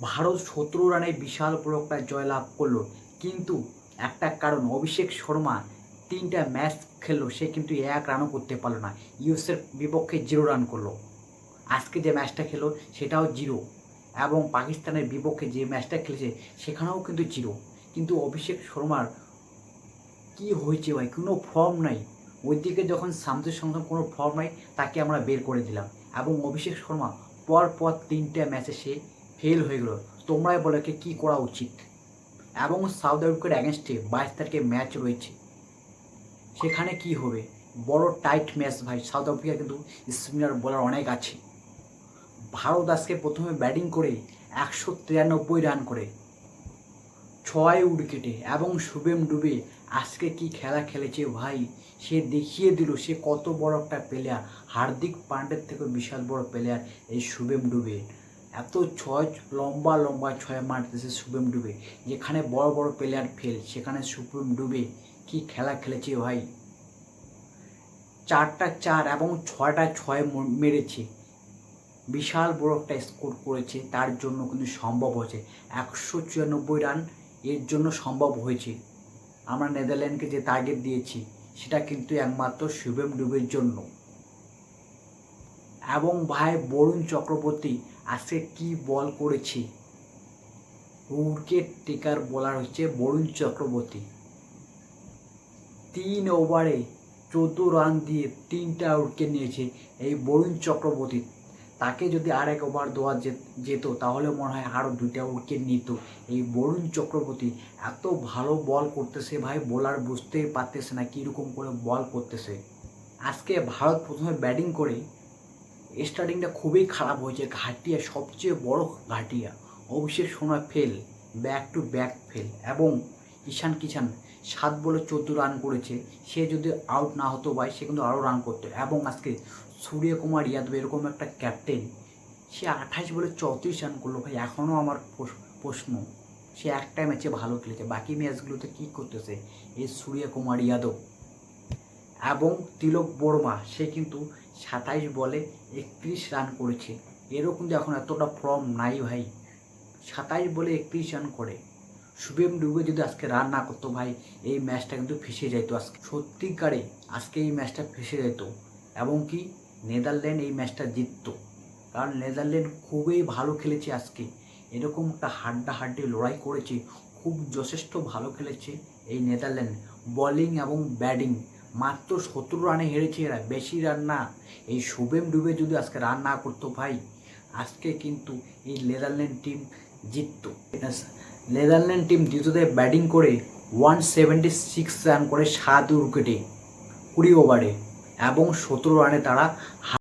ভারত সতেরো রানে বিশাল একটা জয়লাভ করল। কিন্তু একটা কারণ, অভিষেক শর্মা তিনটা ম্যাচ খেললো, সে কিন্তু এক রানও করতে পারল না। ইউএসের বিপক্ষে জিরো রান করল। আজকে যে ম্যাচটা খেলো সেটাও জিরো। এবং পাকিস্তানের বিপক্ষে যে ম্যাচটা খেলেছে, সেখানেও কিন্তু জিরো। কিন্তু অভিষেক শর্মার কি হয়েছে ভাই? কোনো ফর্ম নাই। ওইদিকে যখন শামসুর সঙ্গে কোনো ফর্ম নাই, তাকে আমরা বের করে দিলাম। এবং অভিষেক শর্মা পর পর তিনটে ম্যাচে সে ফেল হয়ে গেলো। তোমরাই বলে কি করা উচিত। এবং সাউথ আফ্রিকার অ্যাগেনস্টে বাইশ তারিখে ম্যাচ রয়েছে। সেখানে কি হবে? বড় টাইট ম্যাচ ভাই। সাউথ আফ্রিকা কিন্তু স্পিনার বলার অনেক আছে। ভারত আজকে প্রথমে ব্যাটিং করে একশো তিরানব্বই রান করে। ছয় উইকেটে। এবং শুভেম ডুবে আজকে কি খেলা খেলেছে ভাই? সে দেখিয়ে দিল সে কত বড় একটা প্লেয়ার হার্দিক পান্ডের থেকে বিশাল বড় প্লেয়ার এই শুভেম ডুবে। এত ছয়, লম্বা লম্বা ছয় মারতেছে শুভেম ডুবে। যেখানে বড় বড় প্লেয়ার ফেল সেখানে শুভেম ডুবে। কি খেলা খেলেছে ভাই? চারটা চার এবং ছয়টা ছয় মেরেছে। বিশাল বড় একটা স্কোর করেছে, তার জন্য কিন্তু সম্ভব হয়েছে। একশো চুরানব্বই রান এর জন্য সম্ভব হয়েছে। আমরা নেদারল্যান্ডকে যে টার্গেট দিয়েছি, সেটা কিন্তু একমাত্র শুভেম ডুবের জন্য। এবং ভাই, বরুণ চক্রবর্তী আজকে কি বল করেছি? উইকেট টেকার বলার হচ্ছে বরুণ চক্রবর্তী। তিন ওভারে চোদ্দ রান দিয়ে তিনটা উইকেট নিয়েছে এই বরুণ চক্রবর্তী। তাকে যদি আর এক ওভার দেওয়া যেত, তাহলে মনে হয় আরও দুইটা উইকেট নিত। এই বরুণ চক্রবর্তী এত ভালো বল করতেছে ভাই, বোলার বুঝতেই পারতেছে না কীরকম করে বল করতেছে। আজকে ভারত প্রথমে ব্যাটিং করে স্টার্টিংটা খুবই খারাপ হয়েছে, ঘাটিয়া, সবচেয়ে বড় ঘাটিয়া। Abhishek Sharma fail back to back fail. এবং ঈশান কিষান সাত বলে চোদ্দ রান করেছে। সে যদি আউট না হতো ভাই, সে কিন্তু আরও রান করতো। এবং আজকে সূর্যকুমার ইয়াদব এরকম একটা ক্যাপ্টেন সে আঠাশ বলে চৌত্রিশ রান করল ভাই। এখনও আমার প্রশ্ন, সে একটা ম্যাচে ভালো খেলেছে। বাকি ম্যাচগুলোতে কী করতেছে? এই সূর্যকুমার ইয়াদব এবং তিলক বর্মা, সে কিন্তু সাতাইশ বলে একত্রিশ রান করেছে। এরকম কিন্তু এখন এতটা ফর্ম নাই ভাই। সাতাইশ বলে একত্রিশ রান করে। শুভেম ডুবে যদি আজকে রান না করতো ভাই, এই ম্যাচটা কিন্তু ফেসে যেত আজকে। সত্যিকারে আজকে এই ম্যাচটা ফেসে যেত এবং কি, নেদারল্যান্ড এই ম্যাচটা জিততো। কারণ নেদারল্যান্ড খুবই ভালো খেলেছে আজকে। এরকম একটা হাড্ডা হাড্ডি লড়াই করেছে। খুব যথেষ্ট ভালো খেলেছে এই নেদারল্যান্ড। বলিং এবং ব্যাটিং মাত্র সতেরো রানে হেরেছে এরা। বেশি রান না। এই শুভেম ডুবে যদি আজকে রান না করতো ভাই, আজকে কিন্তু এই নেদারল্যান্ড টিম জিতত। নেদারল্যান্ড টিম দ্বিতীয়তে ব্যাটিং করে ওয়ান সেভেন্টি সিক্স রান করে সাত উইকেটে কুড়ি ওভারে এবং সতেরো রানে তারা